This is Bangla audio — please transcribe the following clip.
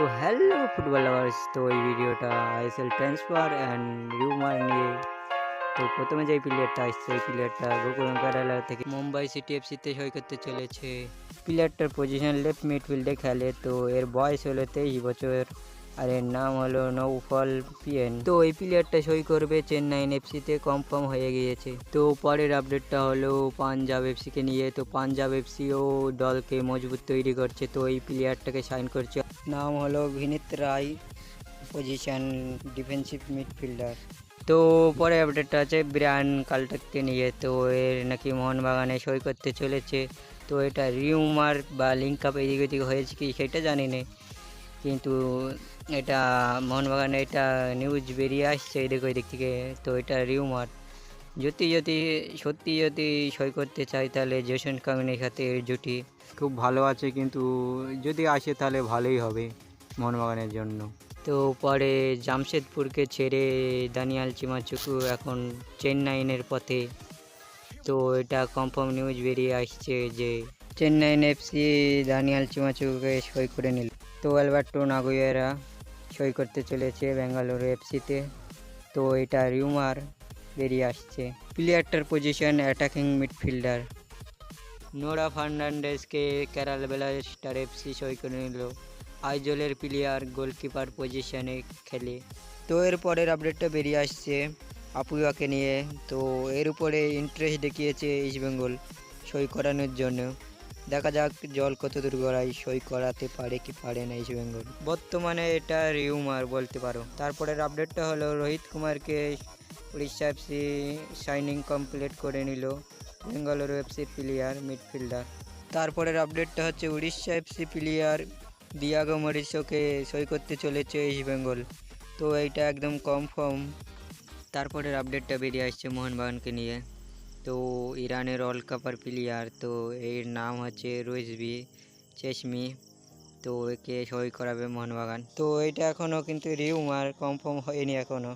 তো হ্যালো ফুটবল লাভার্স তো এই ভিডিওটা আইএসএল ট্রান্সফার অ্যান্ড রিউমার নিয়ে। তো প্রথমে যে প্লেয়ারটা আসছে, এই প্লেয়ারটা গোকুলম কেরালা থেকে মুম্বাই সিটি এফসিতে সই করতে চলেছে। প্লেয়ারটার পজিশন লেফট মিডফিল্ডে খেলে, তো এর বয়স হলো তেইশ বছর। আর এর নাম হলো নৌফল পিএন। তো এই প্লেয়ারটা সই করবে চেন্নাই এফসিতে কনফার্ম হয়ে গিয়েছে। তো পরের আপডেটটা হলো পাঞ্জাব এফসিকে নিয়ে। তো পাঞ্জাব এফসিও দলকে মজবুত তৈরি করছে। তো এই প্লেয়ারটাকে সাইন করছে। নাম হলো Vinit Rai position defensive midfielder তো পরে আপডেটটা আছে ব্রায়ান কালটাককে নিয়ে। তো এর নাকি মোহনবাগানে সই করতে চলেছে। তো এটা রিউমার বা লিঙ্ক আপ এদিক ওদিক হয়েছে কি সেটা জানি না। কিন্তু এটা মোহনবাগানে এটা নিউজ বেরিয়ে আসছে এদিক ওই দিক থেকে। তো এটা রিউমার যদি যদি সত্যি যদি সই করতে চাই তাহলে জেসন কামিনের সাথে এর জুটি। খুব ভালো আছে কিন্তু যদি আসে তাহলে ভালোই হবে মোহনবাগানের জন্য। তো পরে জামশেদপুরকে ছেড়ে দানিয়াল চিমাচুকু এখন চেন্নাইনের পথে। তো এটা কনফার্ম নিউজ বেরিয়ে আসছে যে চেন্নাইন এফসি দানিয়াল চিমাচুকুকে সই করে নিল। তো অ্যালবার্টো নাগুয়েরা সই করতে চলেছে ব্যাঙ্গালোর এফসিতে। তো এটা রিউমার বেরিয়ে আসছে। প্লেয়ারটার পজিশন অ্যাটাকিং মিডফিল্ডার নোরা ফার্নান্ডেসকে কেরালা ব্লাস্টার এফসি সই করে নিল। আইজলের প্লেয়ার গোলকিপার পজিশনে খেলে। তো এর পরের আপডেটটা বেরিয়ে আসছে আপুয়াকে নিয়ে। তো এর উপরে ইন্টারেস্ট দেখিয়েছে ইস্টবেঙ্গল সই করানোর জন্য। দেখা যাক জল কত দূর গড়াই সই করাতে পারে কি পারে না ইস্ট বেঙ্গল বর্তমানে এটা রিউমার বলতে পারো। তারপরের আপডেটটা হলো, রোহিত কুমারকে উড়িষ্যা এফসি সাইনিং কমপ্লিট করে নিল বেঙ্গালুরু এফসি প্লেয়ার মিডফিল্ডার তারপরের আপডেটটা হচ্ছে, উড়িষ্যা এফসি প্লেয়ার দিয়াগো মরিসোকে সই করতে চলেছে ইস্ট বেঙ্গল তো এইটা একদম কনফার্ম তারপরের আপডেটটা বেরিয়ে আসছে মোহনবাগানকে নিয়ে। তো ইরানের অল কাপার প্লেয়ার তো এর নাম হচ্ছে রুইসবি চেশমি। তো একে সই করাবে মোহনবাগান। তো এটা এখনও কিন্তু রিউমার কনফার্ম হয়নি এখনও